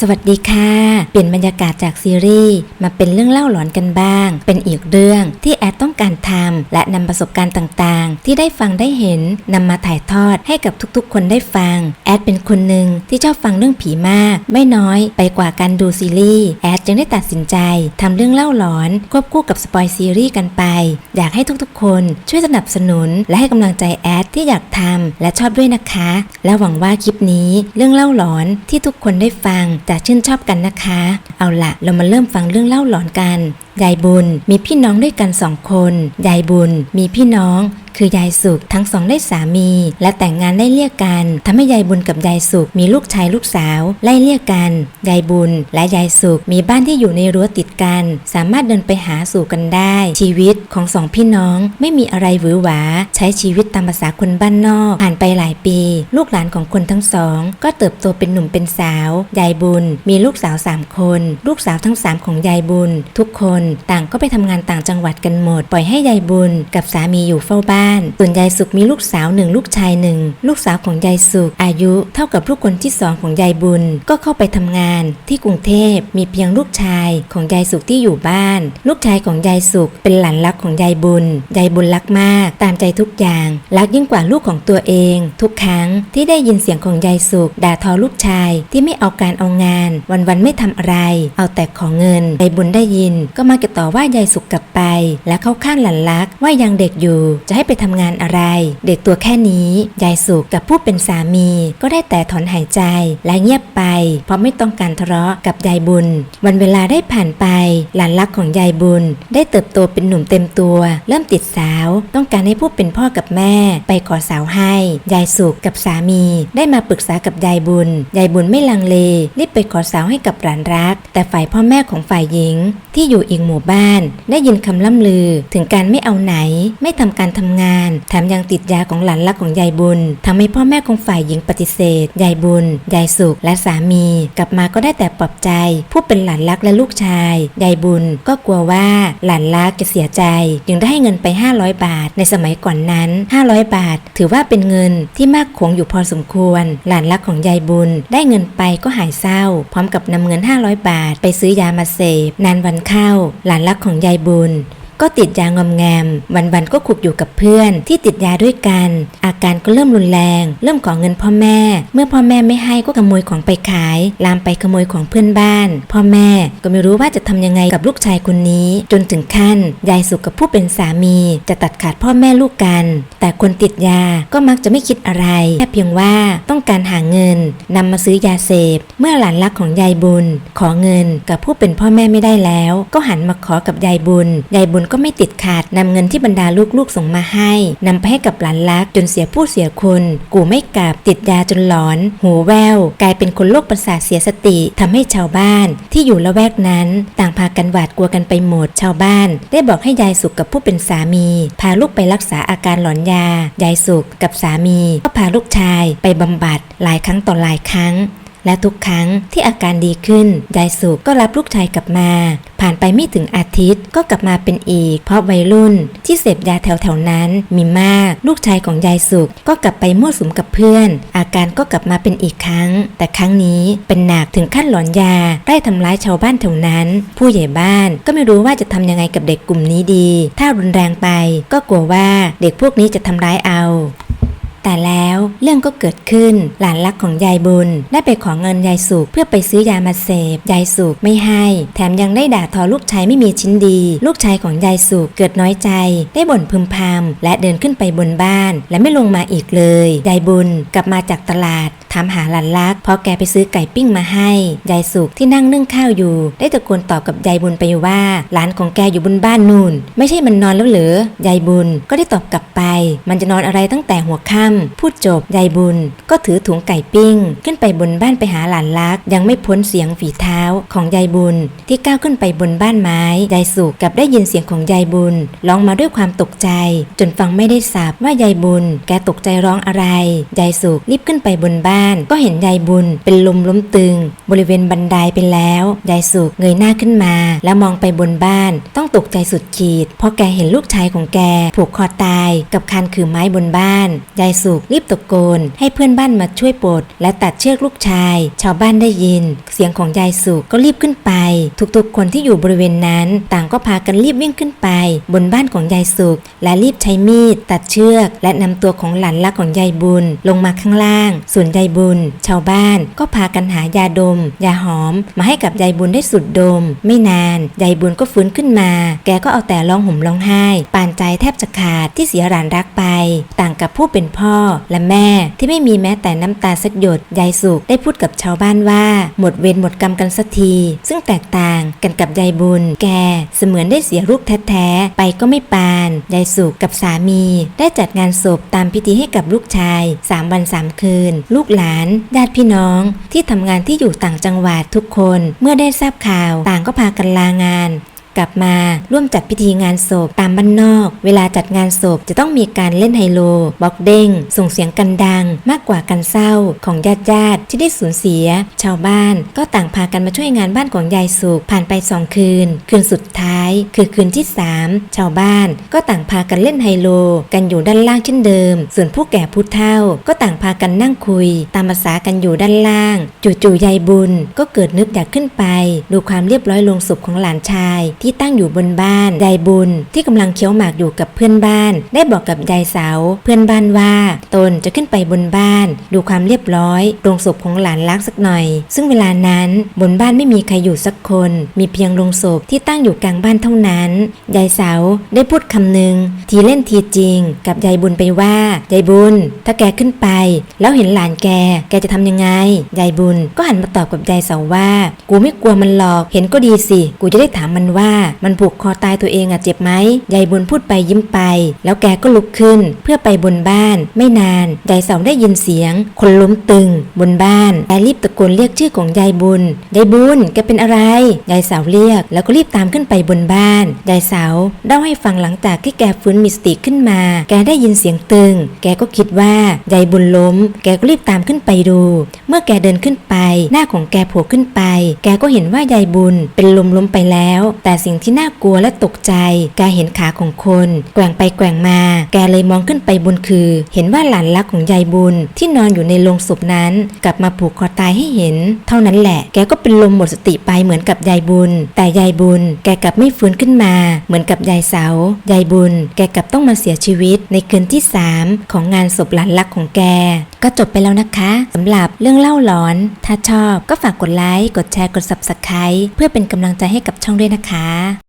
สวัสดีค่ะ เปลี่ยนบรรยากาศจากซีรีส์มาเป็นเรื่องเล่าหลอนกันบ้าง เป็นอีกเรื่องที่แอดต้องการทำและนำประสบการณ์ต่างๆ ที่ได้ฟังได้เห็นนำมาถ่ายทอดให้กับทุกๆ คนได้ฟัง แอดเป็นคนหนึ่งที่ชอบฟังเรื่องผีมาก ไม่น้อยไปกว่าการดูซีรีส์แอดจึงได้ตัดสินใจทำเรื่องเล่าหลอนควบคู่กับสปอยซีรีส์กันไป อยากให้ทุกๆ คนช่วยสนับสนุน และให้กำลังใจแอดที่อยากทำและชอบด้วยนะคะ และหวังว่าคลิปนี้เรื่องเล่าหลอนที่ทุกคนได้ฟังจะชื่นชอบกันนะคะ เอาละเรามาเริ่มฟังเรื่องเล่าหลอนกัน ยายบุญมีพี่น้องด้วยกันสองคน ยายบุญมีพี่น้อง คือยายสุขทั้งสองได้สามี และแต่งงานได้เรียกกันทำให้ยายบุญกับยายสุขมีลูกชายลูกสาวไล่เรียกกัน ยายบุญและยายสุขมีบ้านที่อยู่ในรั้วติดกัน สามารถเดินไปหาสู่กันได้ ชีวิตของสองพี่น้องไม่มีอะไรหวือหวา ใช้ชีวิตตามภาษาคนบ้านนอก ผ่านไปหลายปี ลูกหลานของคนทั้งสอง ก็เติบโตเป็นหนุ่มเป็นสาว ยายบุญ มีลูกสาวสามคน ลูกสาวทั้งสามของยายบุญ ทุกคนต่างก็ไปทำงานต่างจังหวัดกันหมด ปล่อยให้ยายบุญ กับสามีอยู่เฝ้าบ้านส่วนยายสุขมีลูกสาวหนึ่งลูกชายหนึ่งลูกสาวของยายสุขอายุเท่ากับลูกคนที่สองของยายบุญ ก็เข้าไปทำงานที่กรุงเทพมีเพียงลูกชายของยายสุขที่อยู่บ้าน ลูกชายของยายสุขเป็นหลานรักของยายบุญยายบุญรักมากตามใจทุกอย่างรักยิ่งกว่าลูกของตัวเอง ทุกครั้งที่ได้ยินเสียงของยายสุขด่าทอลูกชายที่ไม่เอาการเอางาน วันๆไม่ทำอะไร เอาแต่ขอเงินยายบุญได้ยินก็มาเก็บต่อว่ายายสุขกับ ไป และเข้าข้างหลานรักว่ายังเด็กอยู่จะให้ไปทำงานอะไร เด็กตัวแค่นี้ยายสุขกับผู้เป็นสามี ก็ได้แต่ถอนหายใจและเงียบไป เพราะไม่ต้องการทะเลาะกับยายบุญ วันเวลาได้ผ่านไป หลานรักของยายบุญ ได้เติบโตเป็นหนุ่มเต็มตัว เริ่มติดสาว ต้องการให้ผู้เป็นพ่อกับแม่ ไปขอสาวให้ ยายสุขกับสามี ได้มาปรึกษากับยายบุญ ยายบุญไม่ลังเลรีบไปขอสาวให้กับหลานรัก แต่ฝ่ายพ่อแม่ของฝ่ายหญิง ที่อยู่อีกหมู่บ้าน ได้ยินคำล่ำลือ ถึงการไม่เอาไหน ไม่ทำการทำงานแถมยังติดยาของหลานรักของยายบุญทำให้พ่อแม่ของฝ่ายหญิงปฏิเสธยายบุญยายสุขและสามี กลับมาก็ได้แต่ปลอบใจ ผู้เป็นหลานรักและลูกชายยายบุญก็กลัวว่าหลานรักจะเสียใจ จึงได้ให้เงินไป 500 บาท ในสมัยก่อนนั้น 500 บาท ถือว่าเป็นเงินที่มากคงอยู่พอสมควร หลานรักของยายบุญ ได้เงินไปก็หายเศร้า พร้อมกับนำเงิน 500 บาท ไปซื้อยามาเสพนานวันเข้า หลานรักของยายบุญ Yeah. ก็ติดยางอมแงม วันๆก็ขุกอยู่กับเพื่อน ที่ติดยาด้วยกัน อาการก็เริ่มรุนแรง เริ่มขอเงินพ่อแม่ เมื่อพ่อแม่ไม่ให้ก็ขโมยของไปขาย ลามไปขโมยของเพื่อนบ้าน พ่อแม่ก็ไม่รู้ว่าจะทำยังไงกับลูกชายคนนี้ จนถึงขั้น ยายสุขกับผู้เป็นสามี จะตัดขาดพ่อแม่ลูกกัน แต่คนติดยาก็มักจะไม่คิดอะไรแค่เพียงว่าต้องการหาเงินนำมาซื้อยาเสพ เมื่อหลานรักของยายบุญ ขอเงินกับผู้เป็นพ่อแม่ไม่ได้แล้ว ก็หันมาขอกับยายบุญยายบุญก็ไม่ติดขาดนำเงินที่บรรดาลูกๆส่งมาให้นำไปให้กับหลานรักจนเสียผู้เสียคนกูไม่กลับติดยาจนหลอน หูแวว กลายเป็นคนโรคประสาทเสียสติทำให้ชาวบ้าน ที่อยู่ละแวกนั้น ต่างพากันหวาดกลัวกันไปหมดชาวบ้าน ได้บอกให้ยายสุขกับผู้เป็นสามี พาลูกไปรักษาอาการหลอนยา ยายสุขกับสามี ก็พาลูกชายไปบำบัดหลายครั้งต่อหลายครั้งและทุกครั้งที่อาการดีขึ้น ยายสุขก็รับลูกชายกลับมา ผ่านไปไม่ถึงอาทิตย์ก็กลับมาเป็นอีก เพราะวัยรุ่นที่เสพยาแถวๆนั้นมีมาก ลูกชายของยายสุข ก็กลับไปมั่วสุมกับเพื่อน อาการก็กลับมาเป็นอีกครั้ง แต่ครั้งนี้เป็นหนักถึงขั้นหลอนยาไล่ทำร้ายชาวบ้านแถวนั้น ผู้ใหญ่บ้านก็ไม่รู้ว่าจะทำยังไงกับเด็กกลุ่มนี้ดี ถ้ารุนแรงไปก็กลัวว่าเด็กพวกนี้จะทำร้ายเอา แต่แล้ว เรื่องก็เกิดขึ้น หลานรักของยายบุญ ได้ไปขอเงินยายสุกเพื่อไปซื้อยามาเสพยายสุกไม่ให้ แถมยังได้ด่าทอลูกชายไม่มีชิ้นดี ลูกชายของยายสุกเกิดน้อยใจ ได้บ่นพึมพำและเดินขึ้นไปบนบ้าน และไม่ลงมาอีกเลยยายบุญกลับมาจากตลาด ถามหาหลานรักเพราะแกไปซื้อไก่ปิ้งมาให้ ยายสุขที่นั่งนึ่งข้าวอยู่ ได้ตะโกนตอบกับยายบุญไปว่าหลานของแกอยู่บนบ้านนู่น ไม่ใช่มันนอนแล้วเหรอยายบุญก็ได้ตอบกลับไป มันจะนอนอะไรตั้งแต่หัวค่ำพูดจบยายบุญ ก็ถือถุงไก่ปิ้ง ขึ้นไปบนบ้านไปหาหลานรัก ยังไม่พ้นเสียงฝีเท้าของยายบุญ ที่ก้าวขึ้นไปบนบ้านไม้ยายสุขกับได้ยินเสียงของยายบุญร้องมาด้วยความตกใจ จนฟังไม่ได้สับว่ายายบุญ แกตกใจร้องอะไรยายสุขรีบขึ้นไปบนบ้านานก็เห็นยายบุญเป็นลมล้มตึง บริเวณบันไดไปแล้วยายสุกเงยหน้าขึ้นมา แล้วมองไปบนบ้านต้องตกใจสุดขีด เพราะแกเห็นลูกชายของแก ผูกคอตายกับคานคือไม้บนบ้านยายสุกรีบตะโกน ให้เพื่อนบ้านมาช่วยปลดและตัดเชือกลูกชาย ชาวบ้านได้ยิน เสียงของยายสุกก็รีบขึ้นไป ทุกๆ คนที่อยู่บริเวณนั้น ต่างก็พากันรีบวิ่งขึ้นไป บนบ้านของยายสุกและรีบใช้มีดตัดเชือก และนำตัวของหลานรักของยายบุญลงมาข้างล่าง ส่วนยายบุญ ชาวบ้านก็พากันหายาดม ยาหอม มาให้กับยายบุญได้สุดดม ไม่นานยายบุญก็ฟื้นขึ้นมา แกก็เอาแต่ร้องห่มร้องไห้ ปานใจแทบจะขาดที่เสียหลานรักไป ต่างกับผู้เป็นพ่อและแม่ที่ไม่มีแม้แต่น้ำตาสักหยดยายสุกได้พูดกับชาวบ้านว่า หมดเวรหมดกรรมกันสักที ซึ่งแตกต่างกันกับยายบุญ แกเสมือนได้เสียลูกแท้ๆไปก็ไม่ปานยายสุกกับสามี ได้จัดงานศพตามพิธีให้กับลูกชายสามวันสามคืน ลูกหลานญาติพี่น้องที่ทำงานที่อยู่ต่างจังหวัดทุกคน เมื่อได้ทราบข่าวต่างก็พากันลางาน กลับมาร่วมจัดพิธีงานศพตามบ้านนอก เวลาจัดงานศพจะต้องมีการเล่นไฮโลบล็อกเด้ง ส่งเสียงกันดัง มากกว่ากันเศร้าของญาติญาติที่ได้สูญเสีย ชาวบ้านก็ต่างพากันมาช่วยงานบ้านของยายสุขผ่านไปสองคืน คืนสุดท้าย คือคืนที่สามชาวบ้านก็ต่างพากันเล่นไฮโล กันอยู่ด้านล่างเช่นเดิม ส่วนผู้แก่ผู้เฒ่าก็ต่างพากันนั่งคุย ตามภาษากันอยู่ด้านล่าง จู่ๆยายบุญก็เกิดนึกอยากขึ้นไป ดูความเรียบร้อยลงศพของหลานชายที่ที่ตั้งอยู่บนบ้านยายบุญ ที่กำลังเคี้ยวหมากอยู่กับเพื่อนบ้าน ได้บอกกับยายเสา เพื่อนบ้านว่า ตนจะขึ้นไปบนบ้าน ดูความเรียบร้อยลงศพของหลานรักสักหน่อย ซึ่งเวลานั้นบนบ้านไม่มีใครอยู่สักคน มีเพียงโลงศพที่ตั้งอยู่กลางบ้านเท่านั้นยายเสาได้พูดคำหนึ่งทีเล่นทีจริง กับยายบุญไปว่ายายบุญ ถ้าแกขึ้นไป แล้วเห็นหลานแก แกจะทำยังไงยายบุญก็หันมาตอบกับยายเสาว่า กูไม่กลัวมันหรอก เห็นก็ดีสิ กูจะได้ถามมันว่ามันผูกคอตายตัวเองอะเจ็บไหมยายบุญพูดไปยิ้มไป แล้วแกก็ลุกขึ้นเพื่อไปบนบ้าน ไม่นานยายเสาได้ยินเสียง คนล้มตึง บนบ้านแกรีบตะโกนเรียกชื่อของยายบุญยายบุญแกเป็นอะไรยายเสาเรียก แล้วก็รีบตามขึ้นไปบนบ้านยายเสาเล่าให้ฟังหลังจากที่แกฟื้นมีสติขึ้นมา แกได้ยินเสียงตึง แกก็คิดว่ายายบุญล้ม แกก็รีบตามขึ้นไปดู เมื่อแกเดินขึ้นไป หน้าของแกโผล่ขึ้นไป แกก็เห็นว่ายายบุญเป็นลมล้มไปแล้ว แต่สิ่งที่น่ากลัวและตกใจ แกเห็นขาของคน แกว่งไปแกว่งมา แกเลยมองขึ้นไปบนคือ เห็นว่าหลานรักของยายบุญ ที่นอนอยู่ในโลงศพนั้น กลับมาผูกคอตายให้เห็น เท่านั้นแหละ แกก็เป็นลมหมดสติไปเหมือนกับยายบุญ แต่ยายบุญ แกกลับไม่ฟื้นขึ้นมา เหมือนกับยายเสายายบุญ แกกลับต้องมาเสียชีวิตในคืนที่สามของงานศพหลานรักของแกก็จบไปแล้วนะคะสำหรับเรื่องเล่าหลอน ถ้าชอบก็ฝากกดไลค์ กดแชร์ กด Subscribe เพื่อเป็นกำลังใจให้กับช่องด้วยนะคะ